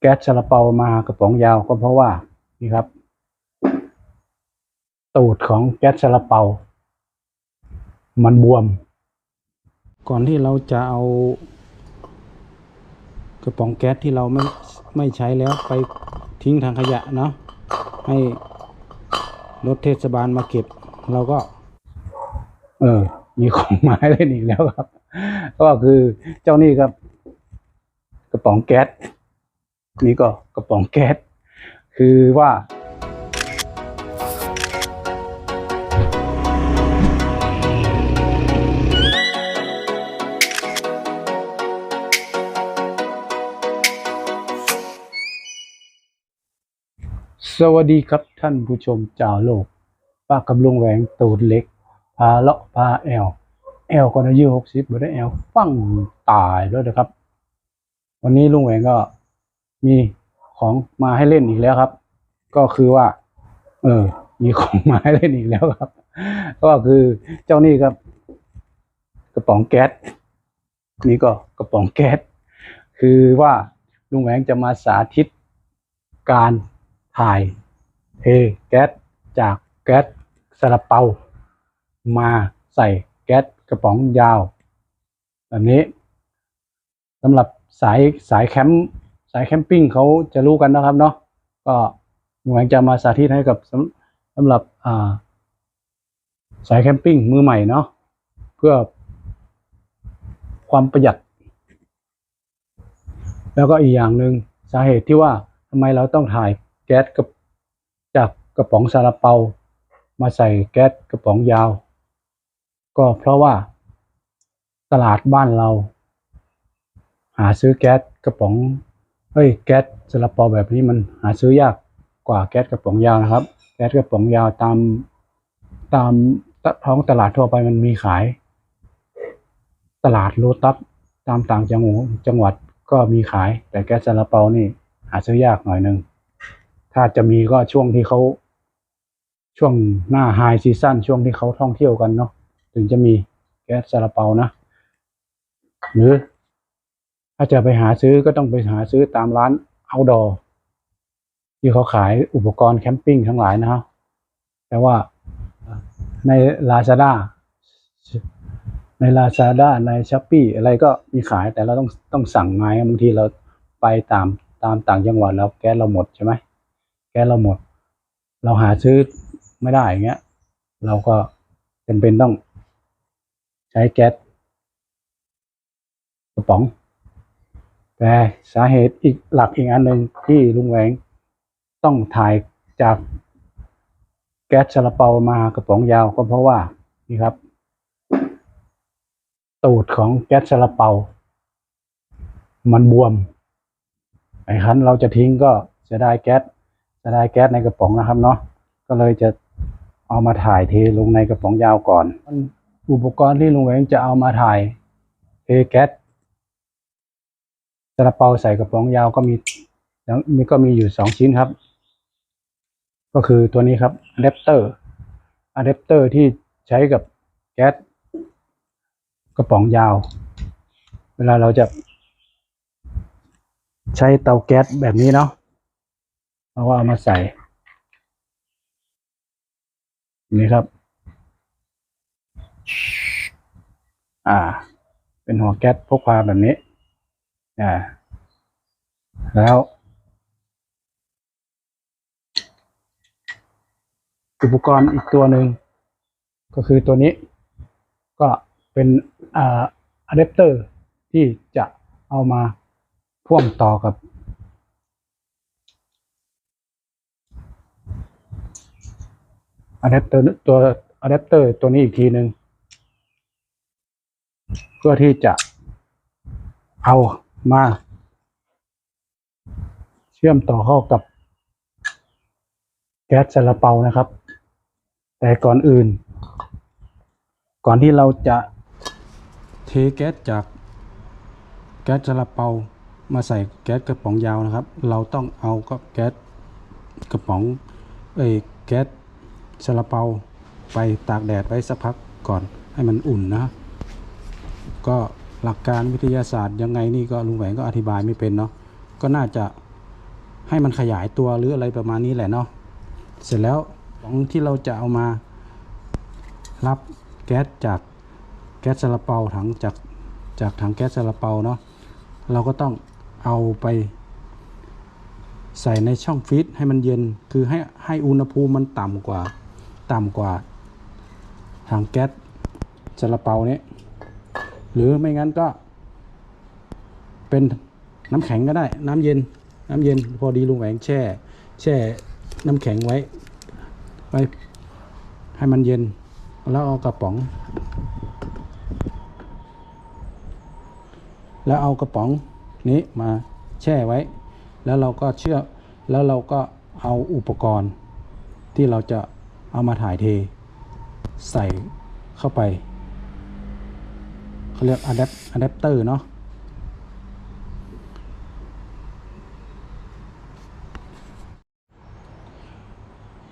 แก๊สซาลาเปามากระป๋องยาวก็เพราะว่านี่ครับ ตูดของแก๊สซาลาเปา มันบวม ก่อนที่เราจะเอา กระป๋องแก๊สที่เราไม่ไม่ใช้แล้วไปทิ้งทางขยะเนาะให้รถเทศบาลมาเก็บ เราก็ เออ มีของมาให้เล่นอีกแล้วครับ ก็คือเจ้านี่ครับ กระป๋องแก๊ส นี่ก็กระป๋องแก๊สคือว่าสวัสดีครับท่านผู้ชมเจ้าโลก ป้ากำลุงแหวงตูดเล็ก พาเลาะพาแอล แอลก็อายุหกสิบบ่ได้แอลฟังตายด้วนะครับ วันนี้ลุงแหวงก็ มีของมาให้เล่นอีกแล้วครับ ก็คือว่า เออ มีของมาให้เล่นอีกแล้วครับ ก็คือเจ้านี่ครับ กระป๋องแก๊สนี่ก็กระป๋องแก๊สคือว่าลุงแหวงจะมาสาธิตการถ่ายเทแก๊สจากแก๊สซาลาเปา มาใส่แก๊สกระป๋องยาว แบบนี้สำหรับสายสายแคมป์ายแคมปิ้งเขาจะรู้กันนะครับเนาะก็หน่วยจะมาสาธิตให้กับสำหรับาสายแคมปิ้งมือใหม่เนาะเพื่อความประหยัด แล้วก็อีกอย่างหนึ่งสาเหตุที่ว่าทำไมเราต้องถ่ายแก๊สกับจากกระป๋องซาลาเปา มาใส่แก๊สกระป๋องยาว ก็เพราะว่าตลาดบ้านเรา หาซื้อแก๊สกระป๋อง เฮ้ยแก๊สซาลาเปาแบบนี้มันหาซื้อยากกว่าแก๊สกระป๋องยาวนะครับ แก๊สกระป๋องยาวตามตามท้องตลาดทั่วไปมันมีขาย ตลาดโลตัสตามต่างจังหวัดจังหวัดก็มีขาย แต่แก๊สซาลาเปานี่ หาซื้อยากหน่อยหนึ่งถ้าจะมีก็ช่วงที่เขาช่วงหน้าไฮซีซั่นช่วงที่เขาท่องเที่ยวกันเนาะถึงจะมีแก๊สซาลาเปานะ หรือ ถ้าจะไปหาซื้อก็ต้องไปหาซื้อตามร้าน outdoor ที่เขาขายอุปกรณ์แคมปิ้งทั้งหลายนะครับ แต่ว่าใน Lazada ใน Lazada ใน s h อ p e e อะไรก็มีขายแต่เราต้องต้องสั่งมาบางทีเราไปตามตามต่างจังหวัดแล้วแก๊สเราหมดใช่ไหมแก๊สเราหมด เราหาซื้อไม่ได้อย่างเงี้ย เราก็จำเป็นต้องใช้แก๊สกระป๋อง แต่สาเหตุอีกหลักอีกอันหนึ่งที่ลุงแหวงต้องถ่ายจากแก๊สซาลาเปามากระป๋องยาวก็เพราะว่านี่ครับ ตูดของแก๊สซาลาเปา มันบวมไอ้คันเราจะทิ้งก็จะได้แก๊สจะได้แก๊สในกระป๋องนะครับเนาะก็เลยจะเอามาถ่ายเทลงในกระป๋องยาวก่อน อุปกรณ์ที่ลุงแหวงจะเอามาถ่ายเทแก๊ส ซาลาเปาใส่กระป๋องยาวก็มีแล้วมีก็มีอยู่สองชิ้นครับ ก็คือตัวนี้ครับอะแดปเตอร์อะแดปเตอร์ที่ใช้กับแก๊สกระป๋องยาว เวลาเราจะ ใช้เตาแก๊สแบบนี้เนาะเราก็เอามาใส่ นี่ครับ อ่า เป็นหัวแก๊สพกพาแบบนี้ อ่าแล้วอุปกรณ์อีกตัวหนึ่งก็คือตัวนี้ ก็เป็นอ่าอะแดปเตอร์ที่จะเอามาพ่วงต่อกับ อะแดปเตอร์ตัวอะแดปเตอร์ตัวนี้อีกทีหนึ่งเพื่อที่จะเอา มา เชื่อมต่อเข้ากับ แก๊สซาลาเปานะครับ แต่ก่อนอื่น ก่อนที่เราจะเทแก๊สจากแก๊สซาลาเปามาใส่แก๊สกระป๋องยาวนะครับ เราต้องเอาก็แก๊สกระป๋องเอ้แก๊สซาลาเปาไปตากแดดไว้สักพักก่อนให้มันอุ่นนะ ก็ หลักการวิทยาศาสตร์ยังไงนี่ก็ลุงแหวงก็อธิบายไม่เป็นเนาะก็น่าจะให้มันขยายตัวหรืออะไรประมาณนี้แหละเนาะเสร็จแล้วของที่เราจะเอามารับแก๊สจากแก๊สซาลาเปาถังจากจากถังแก๊สซาลาเปาเนาะเราก็ต้องเอาไป ใส่ในช่องฟรีซให้มันเย็นคือให้ให้อุณหภูมิมันต่ำกว่า ต่ำกว่าถังแก๊สซาลาเปาเนี้ย หรือไม่งั้นก็ เป็นน้ำแข็งก็ได้ น้ำเย็น น้ำเย็น พอดีลุงแหวงแช่ แช่ น้ำแข็งไว้ ไว้ ให้มันเย็น แล้วเอากระป๋อง แล้วเอากระป๋องนี้มาแช่ไว้ แล้วเราก็เชื่อแล้วเราก็เอาอุปกรณ์ที่เราจะเอามาถ่ายเท ใส่เข้าไป เขาเรียกอะแดปอะแดปเตอร์เนาะ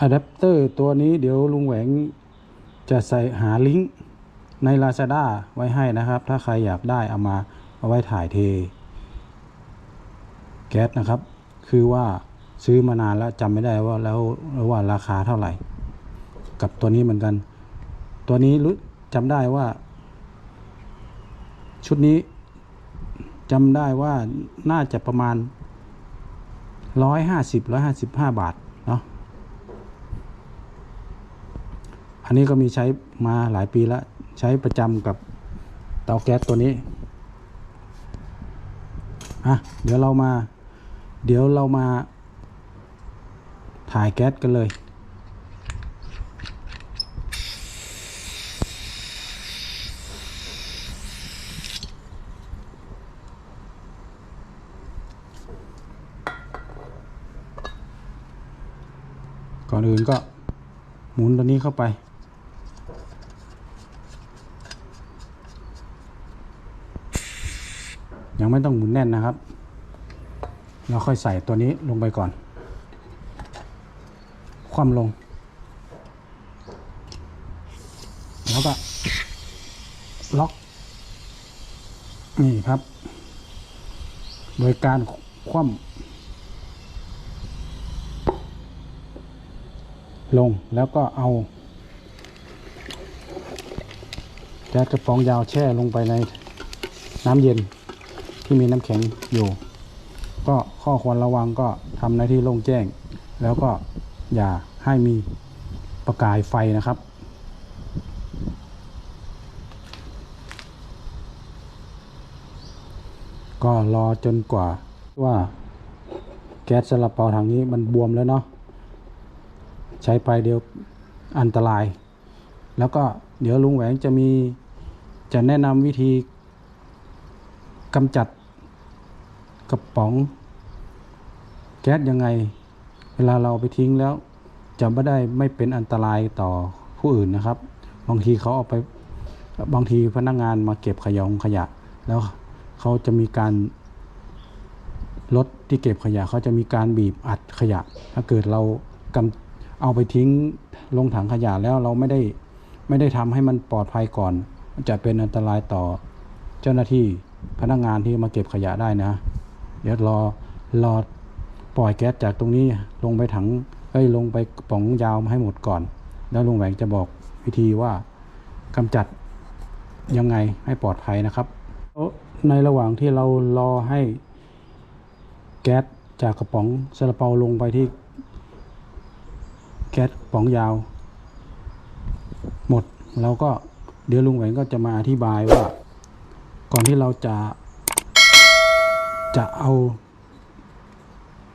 อะแดปเตอร์ตัวนี้เดี๋ยวลุงแหวงจะใส่หาลิงก์ใน Lazada ไว้ให้นะครับ ถ้าใครอยากได้เอามาเอาไว้ถ่ายเท แก๊สนะครับ คือว่าซื้อมานานแล้วจำไม่ได้ว่าแล้วแล้วว่าราคาเท่าไหร่ กับตัวนี้เหมือนกัน ตัวนี้รู้จำได้ว่า ชุดนี้จำได้ว่าน่าจะประมาณร้อยห้าสิบร้อยห้าสิบห้าบาทเนาะอันนี้ก็มีใช้มาหลายปีแล้ว ใช้ประจำกับเตาแก๊สตัวนี้อะเดี๋ยวเรามา เดี๋ยวเรามาถ่ายแก๊สกันเลย อนอื่นก็หมุนตัวนี้เข้าไปยังไม่ต้องหมุนแน่นนะครับ เราค่อยใส่ตัวนี้ลงไปก่อน คว่ำลง แล้วก็ล็อก นี่ครับ โดยการคว่ำ ลงแล้วก็เอาแก๊สกระป๋องยาวแช่ลงไปในน้ำเย็นที่มีน้ำแข็งอยู่ ก็ข้อควรระวังก็ทำในที่โล่งแจ้ง แล้วก็อย่าให้มีประกายไฟนะครับ ก็รอจนกว่าว่าแก๊สซาลาเปาทางนี้มันบวมแล้วเนาะ ใช้ไปเดี๋ยวอันตราย แล้วก็เดี๋ยวลุงแหวงจะมีจะแนะนำวิธีกำจัดกระป๋องแก๊สยังไง เวลาเราไปทิ้งแล้ว จะไม่ได้ไม่เป็นอันตรายต่อผู้อื่นนะครับ บางทีเขาเอาไปบางทีพนักงานมาเก็บขยงขยะ แล้วเขาจะมีการรถที่เก็บขยะเขาจะมีการบีบอัดขยะ ถ้าเกิดเรากำ เอาไปทิ้งลงถังขยะแล้วเราไม่ได้ไม่ได้ทำให้มันปลอดภัยก่อน จะเป็นอันตรายต่อเจ้าหน้าที่พนักงานที่มาเก็บขยะได้นะ เดี๋ยวรอรอปล่อยแก๊สจากตรงนี้ลงไปถังเอ้ยลงไปป๋องยาวให้หมดก่อน แล้วลุงแหวงจะบอกวิธีว่ากำจัดยังไงให้ปลอดภัยนะครับ ในระหว่างที่เรารอให้แก๊สจากกระป๋องซาลาเปาลงไปที่ แก๊สกระป๋องยาว หมดเราก็เดี๋ยวลุงแหวงก็จะมาอธิบายว่า ก่อนที่เราจะ จะเอา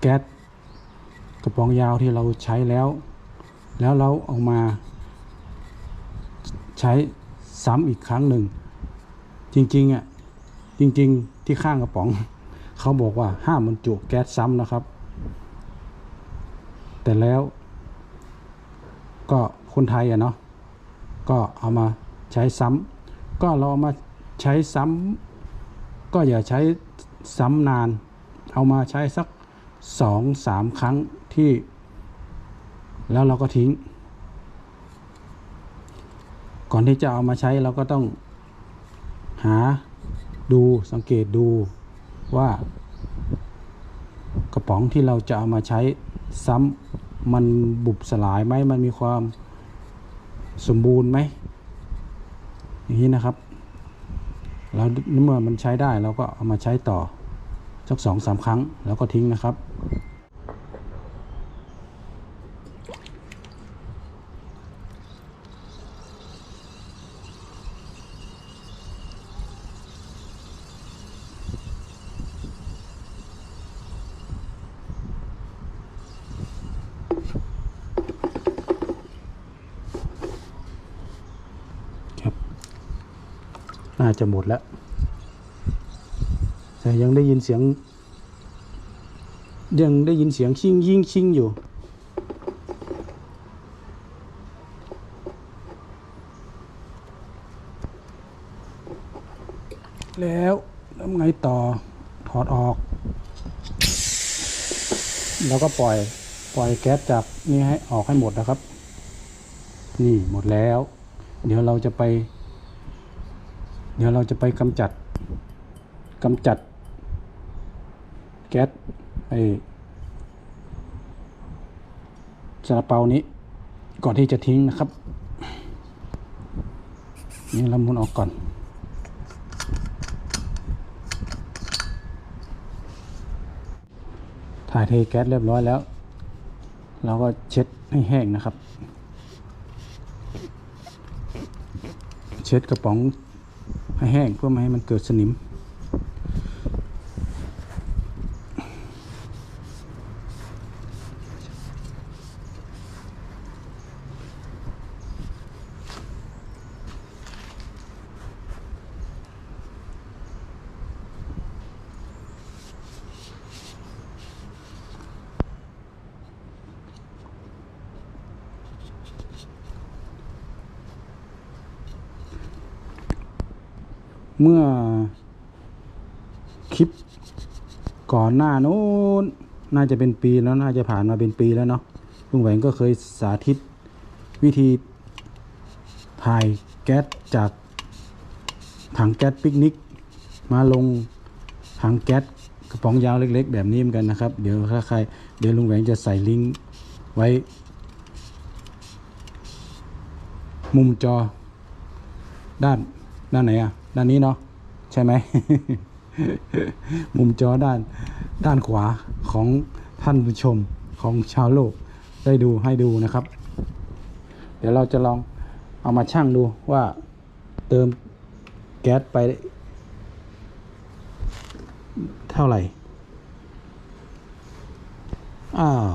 แก๊สกระป๋องยาวที่เราใช้แล้ว แล้วเราเอามา ใช้ซ้ำอีกครั้งหนึ่ง จริงๆอะจริง ๆ ที่ข้างกระป๋อง เขาบอกว่าห้ามบรรจุแก๊สซ้ำนะครับ แต่แล้ว ก็คนไทยอะเนาะก็เอามาใช้ซ้ำก็เราเอามาใช้ซ้ำก็อย่าใช้ซ้ำนาน เอามาใช้สักสองสามครั้งที่ แล้วเราก็ทิ้ง ก่อนที่จะเอามาใช้เราก็ต้องหาดูสังเกตดูว่ากระป๋องที่เราจะเอามาใช้ซ้ำ มันบุบสลายไหมมันมีความสมบูรณ์ไหมอย่างนี้นะครับแล้วเมื่อมันใช้ได้เราก็เอามาใช้ต่อสักสองสามครั้งแล้วก็ทิ้งนะครับาจะหมดแล้ว แต่ยังได้ยินเสียง ยังได้ยินเสียงชิงยิงชิงอยู่ แล้วทำไงต่อถอดออก แล้วก็ปล่อยปล่อยแก๊สจากนี่ให้ออกให้หมดนะครับ นี่หมดแล้ว เดี๋ยวเราจะไป เดี๋ยวเราจะไปกำจัดกำจัด แก๊สไอ้ซาลาเปานี้ ก่อนที่จะทิ้งนะครับ นี่เราหมุนออกก่อนถ่ายเทแก๊สเรียบร้อยแล้ว เราก็เช็ดให้แห้งนะครับ เช็ดกระป๋อง ให้แห้งเพื่อไม่ให้มันเกิดสนิม เมื่อคลิปก่อนหน้านู้นน่าจะเป็นปีแล้วน่าจะผ่านมาเป็นปีแล้วเนาะลุงแหวงก็เคยสาธิตวิธีถ่ายแก๊สจากถังแก๊สปิกนิก มาลงถังแก๊สกระป๋องยาวเล็ก ๆ แบบนี้เหมือนกันนะครับ เดี๋ยวถ้าใครเดี๋ยวลุงแหวงจะใส่ลิงก์ไว้ มุมจอด้านด้านไหนอะ ด้านนี้เนาะใช่ไหม มุมจอด้านด้านขวาของท่านผู้ชมของชาวโลกได้ดูให้ดูนะครับ เดี๋ยวเราจะลองเอามาชั่งดูว่าเติมแก๊สไป เท่าไหร่ อ้าว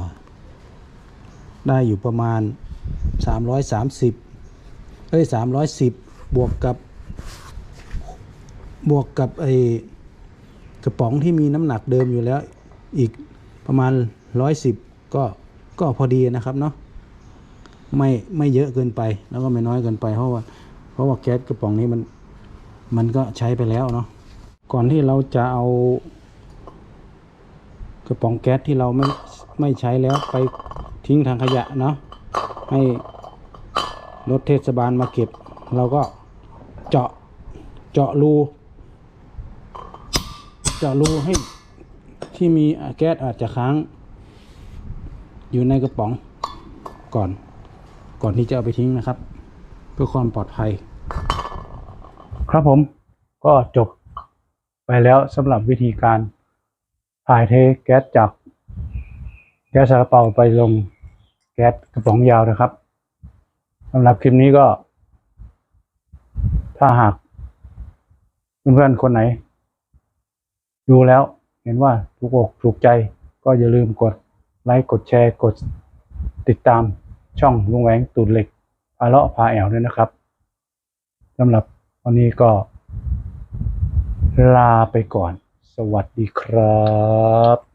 ได้อยู่ประมาณ 330 เอ้ย 310 บวกกับ บวกกับไอ้กระป๋องที่มีน้ำหนักเดิมอยู่แล้ว อีกประมาณ 110 ก็ก็พอดีนะครับเนาะไม่ไม่เยอะเกินไป แล้วก็ไม่น้อยเกินไปเพราะว่าเพราะว่าแก๊สกระป๋องนี้มันมันก็ใช้ไปแล้วเนาะก่อนที่เราจะเอา กระป๋องแก๊สที่เราไม่ไม่ใช้แล้วไปทิ้งทางขยะเนาะให้รถเทศบาลมาเก็บ เราก็เจาะเจาะรู จาะรูให้ที่มีแก๊สอาจจะค้าง อยู่ในกระป๋องก่อน ก่อนที่จะเอาไปทิ้งนะครับ เพื่อความปลอดภัย ครับผมก็จบไปแล้วสำหรับวิธีการถ่ายเทแก๊สจากแก๊สซาลาเปาไปลงแก๊สกระป๋องยาวนะครับสำหรับคลิปนี้ก็ ถ้าหากเพื่อนๆคนไหน ดูแล้วเห็นว่าถูกอกถูกใจก็อย่าลืมกดไลค์กดแชร์กดติดตามช่องลุงแหวงตูดเหล็กพาเลาะพาแอวด้วยนะครับสำหรับวันนี้ก็ ลาไปก่อน สวัสดีครับ